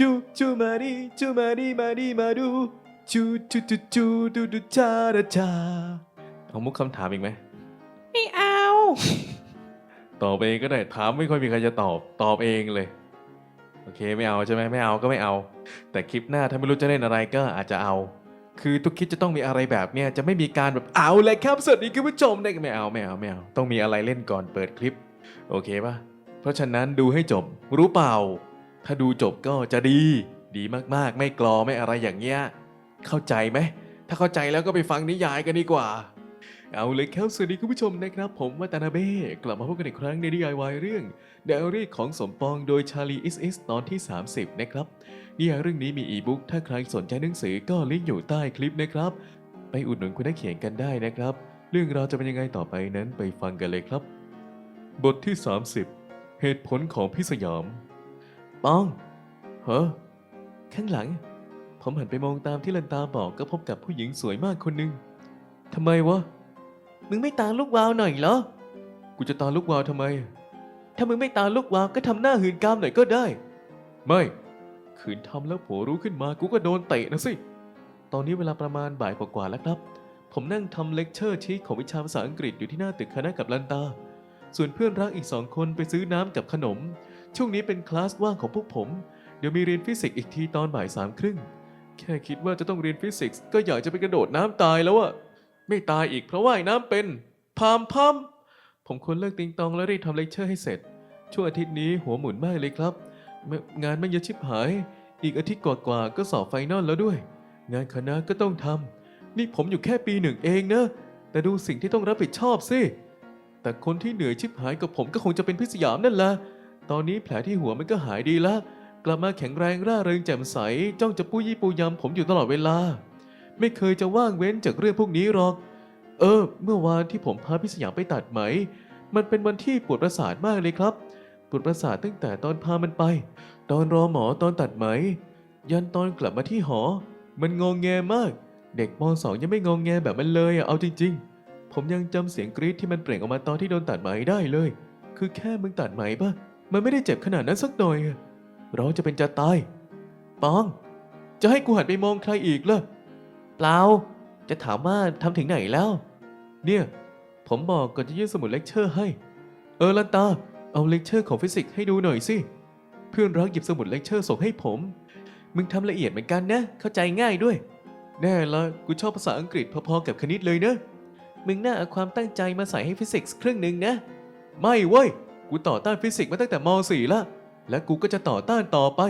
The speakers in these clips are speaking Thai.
จูจูมาดีจูมาดีมาดีมาดูจูจูจูจูดูดูจาดาจาเอามุกคำถามอีกไหมไม่เอา ตอบเองก็ได้ถามไม่ค่อยมีใครจะตอบตอบเองเลย โอเคไม่เอาใช่ไหมไม่เอาก็ไม่เอา แต่คลิปหน้าถ้าไม่รู้จะเล่นอะไรก็อาจจะเอา คือทุกคลิปจะต้องมีอะไรแบบเนี้ยจะไม่มีการแบบเอาเลยครับสวัสดีคุณผู้ชมได้ไม่เอาไม่เอาไม่เอาต้องมีอะไรเล่นก่อนเปิดคลิป โอเคปะเพราะฉะนั้นดูให้จบรู้เปล่า ถ้าดูจบก็จะดี ดีมากๆ ไม่กรอไม่อะไรอย่างเงี้ย เข้าใจไหม ถ้าเข้าใจแล้วก็ไปฟังนิยายกันดีกว่า เอาเลยครับ สวัสดีคุณผู้ชมนะครับ ผมวัตนาเบ้ กลับมาพบกันอีกครั้งใน DIY เรื่อง d ด a รี่ของสมปองโดยชาลีอิสอิสตอนที่ 30 นะครับนิยายเรื่องนี้มีอีบุ๊กถ้าใครสนใจหนังสือก็ลิงก์อยู่ใต้คลิปนะครับ ไปอุดหนุนคุณนักเขียนกันได้นะครับ เรื่องราวจะเป็นยังไงต่อไปนั้นไปฟังกันเลยครับ บทที่ 30 เหตุผลของพี่สยาม ปองเฮ้อข้างหลัง ผมหันไปมองตามที่ลันตาบอกก็พบกับผู้หญิงสวยมากคนหนึ่งทำไมวะ มึงไม่ตาลูกวาวหน่อยเหรอ กูจะตาลูกวาวทำไม ถ้ามึงไม่ตาลูกวาวก็ทำหน้าหืนกามหน่อยก็ได้ ไม่ขืนทำแล้วผัวรู้ขึ้นมากูก็โดนเตะนะสิ ตอนนี้เวลาประมาณบ่ายกว่าๆแล้วครับ ผมนั่งทำเลคเชอร์ชีทของวิชาภาษาอังกฤษอยู่ที่หน้าตึกคณะกับลันตา ส่วนเพื่อนรักอีกสองคนไปซื้อน้ำกับขนม ช่วงนี้เป็นคลาสว่างของพวกผม เดี๋ยวมีเรียนฟิสิกส์อีกทีตอนบ่ายสามครึ่ง แค่คิดว่าจะต้องเรียนฟิสิกส์ก็อยากจะไปกระโดดน้ำตายแล้วอะไม่ตายอีกเพราะว่ายน้ำเป็นพามพัมผมควรเลิกติงตองและรีบทำเลคเชอร์ให้เสร็จ ช่วงอาทิตย์นี้หัวหมุนมากเลยครับ งานไม่เยอะชิบหาย อีกอาทิตย์กว่าๆก็สอบไฟนอลแล้วด้วย งานคณะก็ต้องทำนี่ผมอยู่แค่ปีหนึ่งเองนะ แต่ดูสิ่งที่ต้องรับผิดชอบสิแต่คนที่เหนื่อยชิบหายกับผมก็คงจะเป็นพิสยามนั่นแหละ ตอนนี้แผลที่หัวมันก็หายดีและกลับมาแข็งแรงร่าเริงแจ่มใส จ้องจะปู้ยี่ปูยำผมอยู่ตลอดเวลา ไม่เคยจะว่างเว้นจากเรื่องพวกนี้หรอก เออ เมื่อวานที่ผมพาพิสยามไปตัดไหม มันเป็นวันที่ปวดประสาทมากเลยครับ ปวดประสาทตั้งแต่ตอนพามันไป ตอนรอหมอตอนตัดไหม ยันตอนกลับมาที่หอ มันงองแงมาก เด็กมสองยังไม่งองแงแบบมันเลยอะเอาจริง ๆ ผมยังจำเสียงกรี๊ดที่มันเปล่งออกมาตอนที่โดนตัดไหมได้เลย คือแค่มึงตัดไหมปะ มันไม่ได้เจ็บขนาดนั้นสักหน่อยอะเราจะเป็นจะตาย ปอง จะให้กูหันไปมองใครอีกล่ะเปล่า จะถามว่าทำถึงไหนแล้ว เนี่ย ผมบอกก่อนจะยื่นสมุดเลคเชอร์ให้ เออลันตา เอาเลคเชอร์ของฟิสิกส์ให้ดูหน่อยสิ เพื่อนรักหยิบสมุดเลคเชอร์ส่งให้ผม มึงทำละเอียดเหมือนกันนะ เข้าใจง่ายด้วย แน่ละ กูชอบภาษาอังกฤษพอๆกับคณิตเลยนะมึงน่าเอาความตั้งใจมาใส่ให้ฟิสิกส์ครึ่งหนึ่งนะ ไม่เว้ย กูต่อต้านฟิสิกส์มาตั้งแต่ม .4 ละและกูก็จะต่อต้านต่อไป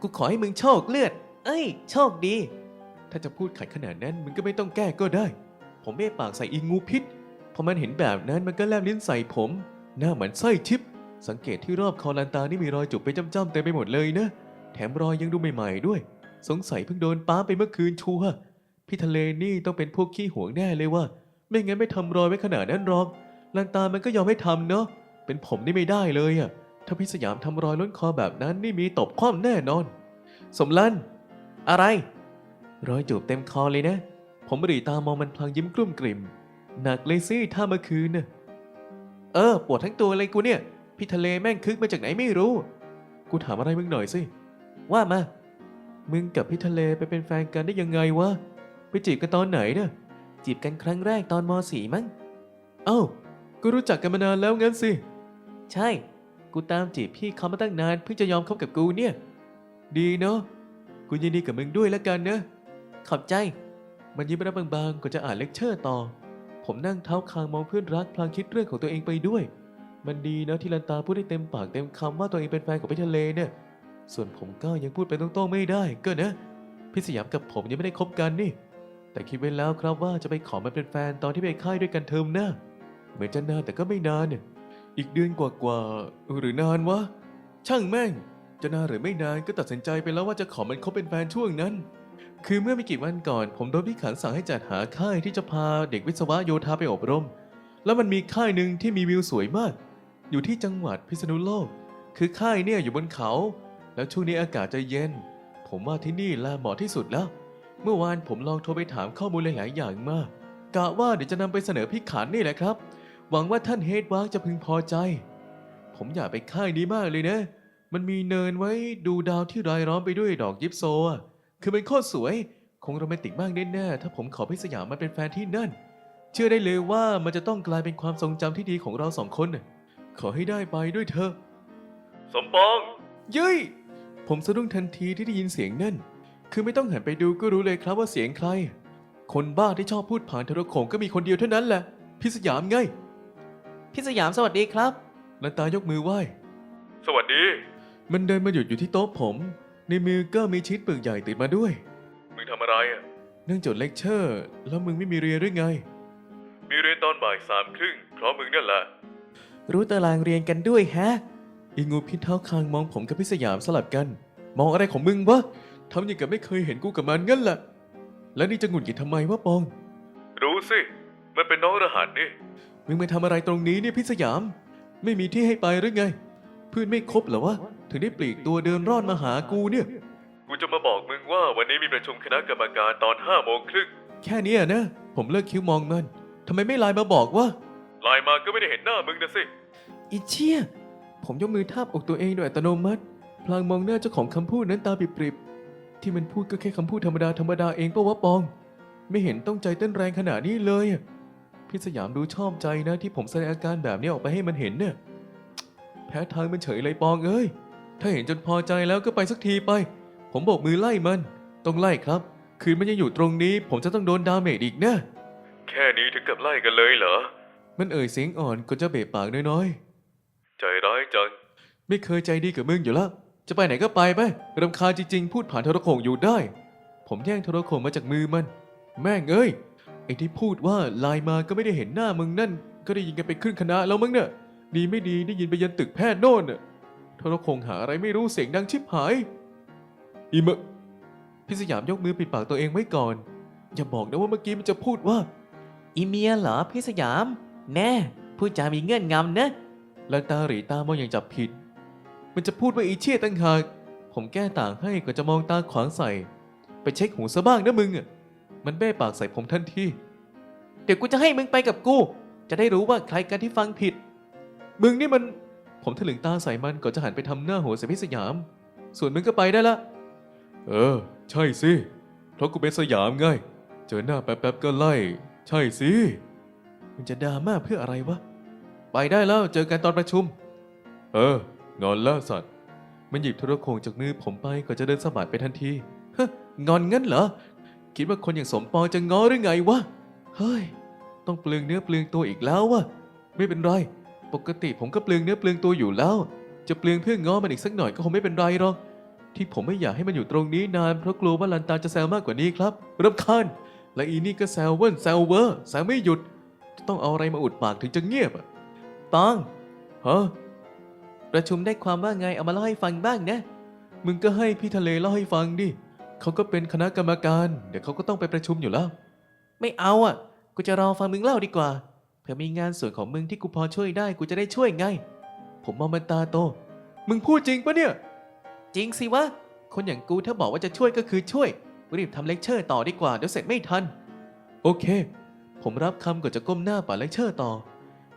กูขอให้มึงโชคเลือด เอ้ย โชคดี ถ้าจะพูดขัดขนาดนั้นมึงก็ไม่ต้องแก้ก็ได้ ผมไม่ปากใส่อีงูพิษพอมันเห็นแบบนั้นมันก็แลบลิ้นใส่ผม หน้าเหมือนไส้ทิพย์สังเกตที่รอบคอลันตานี่มีรอยจุกไปจ้ำๆเต็มไปหมดเลยนะ แถมรอยยังดูใหม่ๆด้วย สงสัยเพิ่งโดนป้าไปเมื่อคืนชัวร์พี่ทะเลนี่ต้องเป็นพวกขี้หวงแน่เลยว่า ไม่งั้นไม่ทำรอยไว้ขนาดนั้นหรอกลันตามันก็ยอมให้ทำเนาะ เป็นผมนี่ไม่ได้เลยอะถ้าพี่สยามทำรอยล้นคอแบบนั้นนี่มีตบคว่ำแน่นอน สมลัน อะไร รอยจูบเต็มคอเลยนะ ผมหรีตามองมันพลางยิ้มกลุ้มกลิ่ม หนักเลยสิถ้าเมื่อคืนน่ะเออ ปวดทั้งตัวเลยกูเนี่ย พี่ทะเลแม่งคึกมาจากไหนไม่รู้ กูถามอะไรมึงหน่อยสิ ว่ามา มึงกับพี่ทะเลไปเป็นแฟนกันได้ยังไงวะ ไปจีบกันตอนไหนน่ะ จีบกันครั้งแรกตอนม .4 มั้ง เอ้า ก็รู้จักกันมานานแล้วงั้นสิ ใช่ กูตามจีบพี่เขามาตั้งนานเพิ่งจะยอมคบกับกูเนี่ย ดีเนาะ กูยินดีกับมึงด้วยแล้วกันนะ ขอบใจ มันยิ้มรับบางๆก่อนจะอ่านเลคเชอร์ต่อ ผมนั่งเท้าคางมองเพื่อนรักพลางคิดเรื่องของตัวเองไปด้วย มันดีนะที่ลันตาพูดได้เต็มปากเต็มคำว่าตัวเองเป็นแฟนของพี่ทะเลเนี่ย ส่วนผมก็ยังพูดไปตรงๆไม่ได้ก็นะ พี่สยามกับผมยังไม่ได้คบกันนี่ แต่คิดไว้แล้วครับว่าจะไปขอมันเป็นแฟนตอนที่ไปค่ายด้วยกันเทอมหน้า เหมือนจะนานแต่ก็ไม่นานเนี่ย อีกเดือนกว่าๆหรือนานวะ ช่างแม่ง จะนานหรือไม่นานก็ตัดสินใจไปแล้วว่าจะขอมันคบเป็นแฟนช่วงนั้น คือเมื่อไม่กี่วันก่อน ผมโดนพี่ขันสั่งให้จัดหาค่ายที่จะพาเด็กวิศวะโยธาไปอบรม แล้วมันมีค่ายหนึ่งที่มีวิวสวยมาก อยู่ที่จังหวัดพิษณุโลก คือค่ายเนี่ยอยู่บนเขา แล้วช่วงนี้อากาศจะเย็น ผมว่าที่นี่แลเหมาะที่สุดแล้ว เมื่อวานผมลองโทรไปถามข้อมูลหลายๆอย่างมากกะว่าเดี๋ยวจะนำไปเสนอพี่ขันนี่แหละครับ หวังว่าท่านเฮดวากจะพึงพอใจ ผมอยากไปค่ายนี้มากเลยนะ มันมีเนินไว้ดูดาวที่รายล้อมไปด้วยดอกยิปโซอะคือเป็นโคตรสวย คงโรแมนติกมากแน่ๆถ้าผมขอพี่สยามมาเป็นแฟนที่นั่น เชื่อได้เลยว่ามันจะต้องกลายเป็นความทรงจำที่ดีของเราสองคนน่ะขอให้ได้ไปด้วยเถอะ สมปอง เย้ย ผมสะดุ้งทันทีที่ได้ยินเสียงนั่น คือไม่ต้องหันไปดูก็รู้เลยครับว่าเสียงใคร คนบ้าที่ชอบพูดผ่านโทรโขงก็มีคนเดียวเท่านั้นแหละพี่สยามไง พี่สยามสวัสดีครับลันตายกมือไหว้ สวัสดี มันเดินมาหยุดอยู่ที่โต๊ะผม ในมือก็มีชีตปึกใหญ่ติดมาด้วย มึงทำอะไรอะ เนื่องจดเลคเชอร์ แล้วมึงไม่มีเรียนหรือไง มีเรียนตอนบ่ายสามครึ่งเพราะมึงนั่นแหละ รู้ตารางเรียนกันด้วยแฮะ อีงูพิษเท้าคางมองผมกับพี่สยามสลับกัน มองอะไรของมึงวะทำอย่างกับไม่เคยเห็นกูกับมันงั้นแหละ แล้วนี่จะหงุดหงิดทำไมวะปอง รู้สิ มันเป็นน้องรหัสนี่ มึงมาทำอะไรตรงนี้เนี่ยพี่สยาม ไม่มีที่ให้ไปหรือไง เพื่อนไม่ครบเหรอวะ ถึงได้ปลีกตัวเดินร่อนมาหากูเนี่ย กูจะมาบอกมึงว่าวันนี้มีประชุมคณะกรรมการตอนห้าโมงครึ่งแค่เนี้ยนะ ผมเลิกคิ้วมองมันทำไมไม่ไลน์มาบอกวะไลน์มาก็ไม่ได้เห็นหน้ามึงนะสิอีเชี่ยผมยกมือทาบอกตัวเองโดยอัตโนมัติ พลางมองหน้าเจ้าของคำพูดนั้นตาปริบๆ ที่มันพูดก็แค่คำพูดธรรมดาธรรมดาเองปะวะปอง ไม่เห็นต้องใจเต้นแรงขนาดนี้เลยอะ พี่สยามดูชอบใจนะที่ผมแสดงอาการแบบนี้ออกไปให้มันเห็นเนี่ยแพ้ทางมันเฉยเลยปองเอ้ย ถ้าเห็นจนพอใจแล้วก็ไปสักทีไป ผมโบอกมือไล่มัน ต้องไล่ครับ คืนมันยังอยู่ตรงนี้ ผมจะต้องโดนดาเมจอีกนะแค่นี้ถึงกับไล่กันเลยเหรอ มันเอ่ยเสียงอ่อนก็จะเบะปากน้อยๆ ใจร้ายจัง ไม่เคยใจดีกับมึงอยู่แล้ว จะไปไหนก็ไปไปรำคาญจริงๆ พูดผ่านโทรโขงอยู่ได้ ผมแย่งโทรโขงมาจากมือมัน แม่งเอ้ย ไอ้ที่พูดว่าไลน์มาก็ไม่ได้เห็นหน้ามึงนั่น ก็ได้ยินกันไปครึ่งคณะแล้วมั้งเนี่ยดีไม่ดีได้ยินไปยันตึกแพทย์โน่นน่ะโทรโขงหาอะไรไม่รู้เสียงดังชิบหายอีเมะพี่สยามยกมือปิดปากตัวเองไว้ก่อน อย่าบอกนะว่าเมื่อกี้มันจะพูดว่า อีเมียเหรอพี่สยาม แน่พูดจามีเงื่อนงำนะลันตาหรีตามองอย่างจับผิด มันจะพูดว่าอีเชี่ยตั้งหากผมแก้ต่างให้ก็จะมองตาขวางใส่ ไปเช็คหูซะบ้างนะมึงอะ มันเบ้ปากใส่ผมทันทีเดี๋ยวกูจะให้มึงไปกับกู จะได้รู้ว่าใครกันที่ฟังผิด มึงนี่มัน ผมถลึงตาใส่มันก่อนจะหันไปทำหน้าโหดใส่พี่สยาม ส่วนมึงก็ไปได้ละ เออ ใช่สิ เพราะกูเป็นสยามไง เจอหน้าแป๊บๆก็ไล่ ใช่สิ มันจะดราม่าเพื่ออะไรวะ ไปได้แล้ว เจอกันตอนประชุม เออ งอนแล้วสัตว์ มันหยิบโทรโขงจากมือผมไปก่อนจะเดินสะบัดไปทันที ฮะ งอนงั้นเหรอ คิดว่าคนอย่างสมปองจะง้อหรือไงวะ เฮ้ย ต้องเปลืองเนื้อเปลืองตัวอีกแล้ววะ ไม่เป็นไร ปกติผมก็เปลืองเนื้อเปลืองตัวอยู่แล้ว จะเปลืองเพื่อง้อมันอีกสักหน่อยก็คงไม่เป็นไรหรอก ที่ผมไม่อยากให้มันอยู่ตรงนี้นานเพราะกลัวว่าลันตาจะแซวมากกว่านี้ครับรำคาญ และอีนี่ก็แซวเว่นแซวเวอร์แซวไม่หยุด ต้องเอาอะไรมาอุดปากถึงจะเงียบอะปองฮะประชุมได้ความว่าไงเอามาเล่าให้ฟังบ้างนะ มึงก็ให้พี่ทะเลเล่าให้ฟังดิ เขาก็เป็นคณะกรรมการ เดี๋ยวเขาก็ต้องไปประชุมอยู่แล้ว ไม่เอาอะ กูจะรอฟังมึงเล่าดีกว่า เผื่อมีงานส่วนของมึงที่กูพอช่วยได้ กูจะได้ช่วยไง ผมมองมันตาโต มึงพูดจริงปะเนี่ย จริงสิวะ คนอย่างกูถ้าบอกว่าจะช่วยก็คือช่วย รีบทำเลคเชอร์ต่อดีกว่า เดี๋ยวเสร็จไม่ทัน โอเค ผมรับคำก่อนจะก้มหน้าป่าเลคเชอร์ต่อ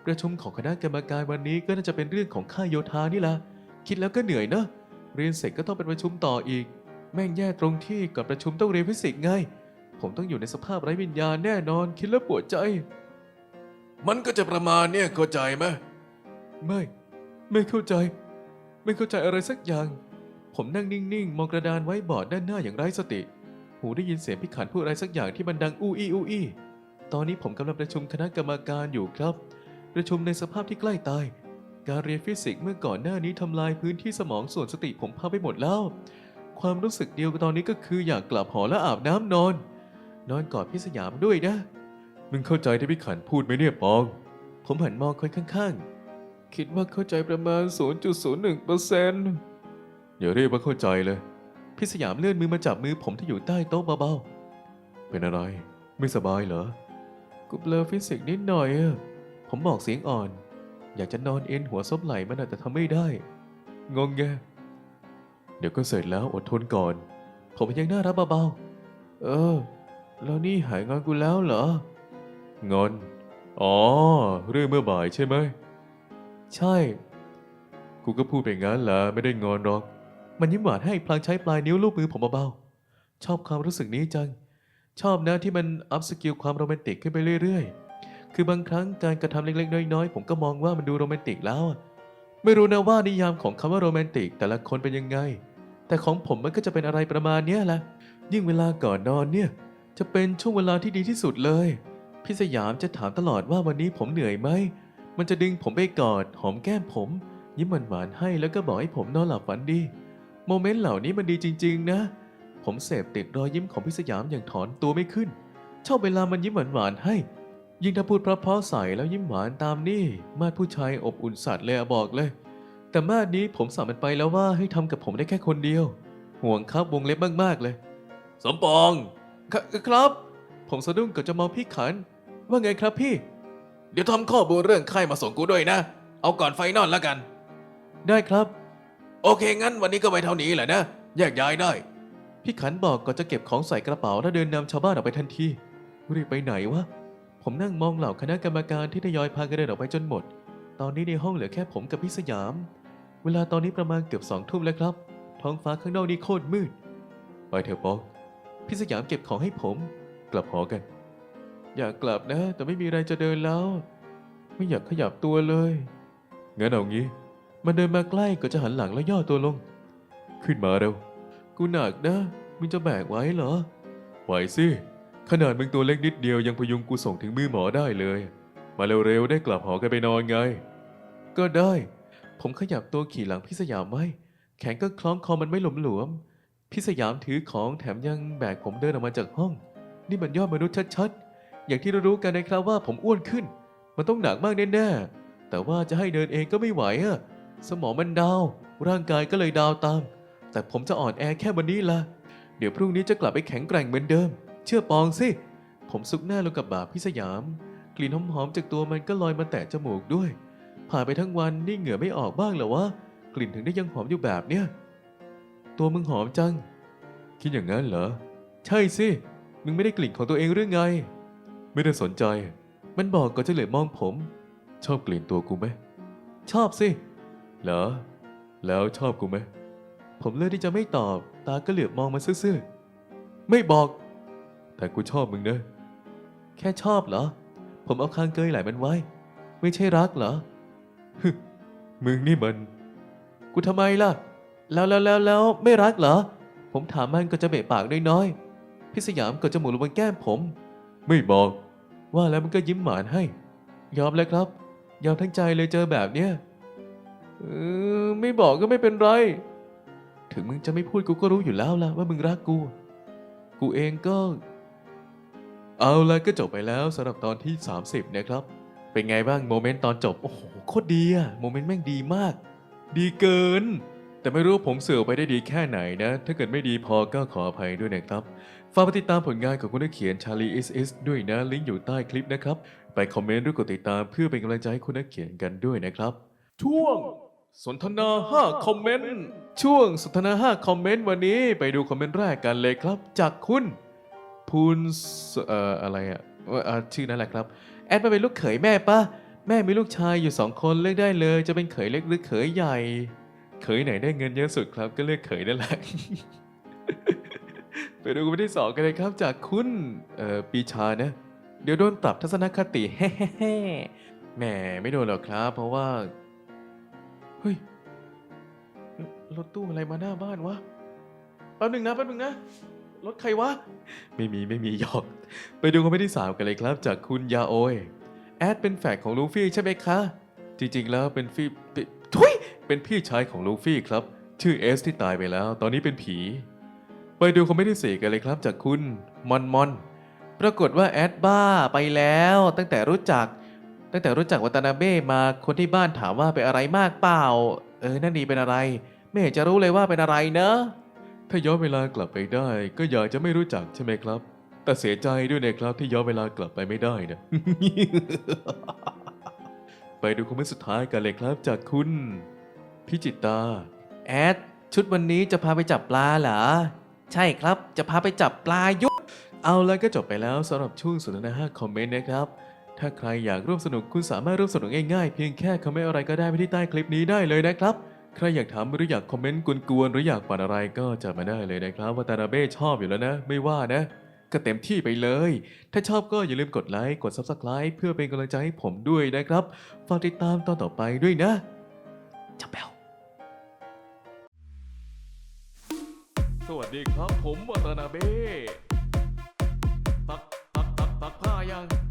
ประชุมของคณะกรรมการวันนี้ก็น่าจะเป็นเรื่องของค่ายโยธานี่แหละ คิดแล้วก็เหนื่อยเนะเรียนเสร็จก็ต้องไปประชุมต่ออีก แม่งแย่ตรงที่ก่อนประชุมต้องเรียนฟิสิกส์ไง ผมต้องอยู่ในสภาพไร้วิญญาณแน่นอนคิดแล้วปวดใจ มันก็จะประมาณเนี่ยเข้าใจไหมไม่ ไม่เข้าใจ ไม่เข้าใจอะไรสักอย่าง ผมนั่งนิ่งๆ มองกระดานไว้บอร์ดด้านหน้าอย่างไร้สติ หูได้ยินเสียงพี่ขันพูดอะไรสักอย่างที่มันดังอู้อี้อู้อี้ตอนนี้ผมกำลังประชุมคณะกรรมการอยู่ครับ ประชุมในสภาพที่ใกล้ตาย การเรียนฟิสิกส์เมื่อก่อนหน้านี้ทำลายพื้นที่สมองส่วนสติผมพังไปหมดแล้ว ความรู้สึกเดียวกับตอนนี้ก็คืออยากกลับหอและอาบน้ำนอน นอนกอดพี่สยามด้วยนะ มึงเข้าใจที่พี่ขันพูดไหมเนี่ยปอง ผมหันมองคนข้างๆ คิดว่าเข้าใจประมาณ 0.01%อย่าเรียกว่าเข้าใจเลย พี่สยามเลื่อนมือมาจับมือผมที่อยู่ใต้โต๊ะเบาๆ เป็นอะไร ไม่สบายเหรอ กูเบลอฟิสิกส์นิดหน่อยอะผมบอกเสียงอ่อน อยากจะนอนเอ็นหัวซบไหล่มันอะแต่ทำไม่ได้ งงแง เดี๋ยวก็เสร็จแล้วอดทนก่อน ผมยังน่ารับเบาๆ เออ แล้วนี่หายงอนกูแล้วเหรองอน อ๋อ เรื่องเมื่อบ่ายใช่ไหม ใช่ กูก็พูดไปงั้นแหละไม่ได้งอนหรอก มันยิ้มหวานให้พลางใช้ปลายนิ้วลูบมือผมเบาๆ ชอบความรู้สึกนี้จัง ชอบนะที่มันอัพสกิลความโรแมนติกขึ้นไปเรื่อยๆ คือบางครั้งการกระทำเล็กๆ น้อยๆ ผมก็มองว่ามันดูโรแมนติกแล้วอะ ไม่รู้นะว่านิยามของคำว่าโรแมนติกแต่ละคนเป็นยังไง แต่ของผมมันก็จะเป็นอะไรประมาณเนี้ยแหละ ยิ่งเวลาก่อนนอนเนี่ย จะเป็นช่วงเวลาที่ดีที่สุดเลย พี่สยามจะถามตลอดว่าวันนี้ผมเหนื่อยไหม มันจะดึงผมไปกอดหอมแก้มผม ยิ้มหวานๆให้แล้วก็บอกให้ผมนอนหลับฝันดี โมเมนต์เหล่านี้มันดีจริง ๆ นะ ผมเสพติดรอยยิ้มของพี่สยามอย่างถอนตัวไม่ขึ้น ชอบเวลามันยิ้มหวานๆให้ ยิ่งถ้าพูดเพราะๆใส่แล้วยิ้มหวานตามนี่ มาดผู้ชายอบอุ่นสัตว์เลยอะบอกเลย แต่มาดนี้ผมสั่งมันไปแล้วว่าให้ทำกับผมได้แค่คนเดียว ห่วงครับวงเล็บมากๆเลย สมปองคครับ ผมสะดุ้งเกิดจะมองพี่ขัน ว่าไงครับพี่ เดี๋ยวทำข้อมูลเรื่องไข้มาส่งกูด้วยนะ เอาก่อนไฟนอลแล้วกัน ได้ครับ โอเค งั้นวันนี้ก็ไปเท่านี้แหละนะ แยกย้ายได้ พี่ขันบอกก่อนจะเก็บของใส่กระเป๋าแล้วเดินนำชาวบ้านออกไปทันทีรีบไปไหนวะ ผมนั่งมองเหล่าคณะกรรมการที่ทยอยพากันเดินออกไปจนหมด ตอนนี้ในห้องเหลือแค่ผมกับพี่สยาม เวลาตอนนี้ประมาณเกือบสองทุ่มแล้วครับ ท้องฟ้าข้างนอกนี่โคตรมืด ไปเถอะป๊อก พี่สยามเก็บของให้ผม กลับหอกัน อยากกลับนะ แต่ไม่มีอะไรจะเดินแล้ว ไม่อยากขยับตัวเลย งั้นเอางี้ มันเดินมาใกล้ก็จะหันหลังแล้วย่อตัวลง ขึ้นมาเร็ว กูหนักนะ มึงจะแบกไว้เหรอ ไหวสิ ขนาดมึงตัวเล็กนิดเดียวยังพยุงกูส่งถึงมือหมอได้เลย มาเร็วๆได้กลับหอกันไปนอนไง ก็ได้ ผมขยับตัวขี่หลังพี่สยามไว้ แขนก็คล้องคอมันไม่หลวมหลวมๆพี่สยามถือของแถมยังแบกผมเดินออกมาจากห้อง นี่มันยอดมนุษย์ชัดๆ อย่างที่เรารู้กันนะครับว่าผมอ้วนขึ้น มันต้องหนักมากแน่ๆ แต่ว่าจะให้เดินเองก็ไม่ไหวอะสมองมันดาว ร่างกายก็เลยดาวตาม แต่ผมจะอ่อนแอแค่วันนี้ละ เดี๋ยวพรุ่งนี้จะกลับไปแข็งแกร่งเหมือนเดิม เชื่อปองสิ ผมซุกหน้าลงกับบ่าพี่สยาม กลิ่นหอมๆจากตัวมันก็ลอยมาแตะจมูกด้วย ผ่านไปทั้งวันนี่เหงื่อไม่ออกบ้างเหรอวะ กลิ่นถึงได้ยังหอมอยู่แบบเนี้ย ตัวมึงหอมจัง คิดอย่างนั้นเหรอ ใช่สิ มึงไม่ได้กลิ่นของตัวเองหรือไง ไม่ได้สนใจ มันบอกก็จะเหลือมองผม ชอบกลิ่นตัวกูไหม ชอบสิ เหรอ แล้วชอบกูไหม ผมเลือกที่จะไม่ตอบ ตาก็เหลือบมองมาซื่อๆ ไม่บอก แต่กูชอบมึงเนะแค่ชอบเหรอ ผมเอาคางเกยไหลมันไว้ ไม่ใช่รักเหรอฮึมึงนี่มัน กูทำไมล่ะ แล้วแล้วแล้วแล้วไม่รักเหรอ ผมถามมันก็จะเบะปากน้อยๆพี่สยามก็จะหมุนลงบนแก้มผม ไม่บอก ว่าแล้วมันก็ยิ้มหวานให้ ยอมแล้วครับ ยอมทั้งใจเลยเจอแบบเนี้ยเออไม่บอกก็ไม่เป็นไร ถึงมึงจะไม่พูดกูก็รู้อยู่แล้วล่ะว่ามึงรักกู กูเองก็ เอาละก็จบไปแล้วสำหรับตอนที่ 30 นะครับ เป็นไงบ้างโมเมนต์ตอนจบ โอ้โหโคตรดีอะโมเมนต์แม่งดีมาก ดีเกิน แต่ไม่รู้ผมเสื่อไปได้ดีแค่ไหนนะ ถ้าเกิดไม่ดีพอก็ขออภัยด้วยนะครับ ฝากไปติดตามผลงานของคุณนักเขียนชาลีอิสอิสด้วยนะ ลิงก์อยู่ใต้คลิปนะครับ ไปคอมเมนต์หรือกดติดตามเพื่อเป็นกำลังใจให้คุณนักเขียนกันด้วยนะครับ ช่วง สนทนา 5 คอมเมนต์ ช่วงสนทนา 5 คอมเมนต์วันนี้ไปดูคอมเมนต์แรกกันเลยครับ จากคุณ พูนเอ่ออะไรอะเอ่ออะชื่อนั่นแหละครับ แอดมาเป็นลูกเขยแม่ปะแม่มีลูกชายอยู่สองคนเลือกได้เลย จะเป็นเขยเล็กหรือเขยใหญ่ เขยไหนได้เงินเยอะสุดครับ ก็เลือกเขยนั่นแหละไปดูกันที่สองกันเลยครับ จากคุณเอ่อปีชานะเดี๋ยวโดนปรับทัศนคติแฮ่แหมไม่โดนหรอกครับ เพราะว่าเฮ้ยรถตู้อะไรมาหน้าบ้านวะแป๊บหนึ่งนะแป๊บหนึ่งนะ รถใครวะ ไม่มีไม่มีหยอก ไปดูคอมเมนต์ที่3กันเลยครับ จากคุณยาโอย แอดเป็นแฝดของลูฟี่ใช่ไหมคะ จริงๆแล้วเป็นฟี่ปิทุยเป็นพี่ชายของลูฟี่ครับ ชื่อเอสที่ตายไปแล้ว ตอนนี้เป็นผี ไปดูคอมเมนต์ที่กันเลยครับ จากคุณมอนมอนปรากฏว่าแอดบ้าไปแล้ว ตั้งแต่รู้จัก ตั้งแต่รู้จักวัตนาเบ้มาคนที่บ้านถามว่าเป็นอะไรมากเปล่า เออนั่นนี่เป็นอะไร ไม่เห็นจะรู้เลยว่าเป็นอะไรเนอะ ถ้าย้อนเวลากลับไปได้ ก็อยากจะไม่รู้จักใช่ไหมครับ แต่เสียใจด้วยนะครับที่ย้อนเวลากลับไปไม่ได้นะ ไปดูคอมเมนต์สุดท้ายกันเลยครับจากคุณ พิจิตตา แอด ชุดวันนี้จะพาไปจับปลาเหรอ ใช่ครับจะพาไปจับปลายุกเอาแล้วก็จบไปแล้วสำหรับช่วงสนทนา5คอมเมนต์นะครับ ถ้าใครอยากร่วมสนุกคุณสามารถร่วมสนุกง่ายๆ เพียงแค่คอมเมนต์อะไรก็ได้ไปที่ใต้คลิปนี้ได้เลยนะครับ ใครอยากถามหรืออยากคอมเมนต์กวนๆหรืออยากปั่นอะไรก็จัดมาได้เลยนะครับว่าตานาเบ้ชอบอยู่แล้วนะ ไม่ว่านะ ก็เต็มที่ไปเลย ถ้าชอบก็อย่าลืมกดไลค์กด Subscribe เพื่อเป็นกำลังใจให้ผมด้วยนะครับฝากติดตามตอนต่อไปด้วยนะจับแบลสวัสดีครับผมวัตนาเบ้ตักตักตักตักผ้ายัง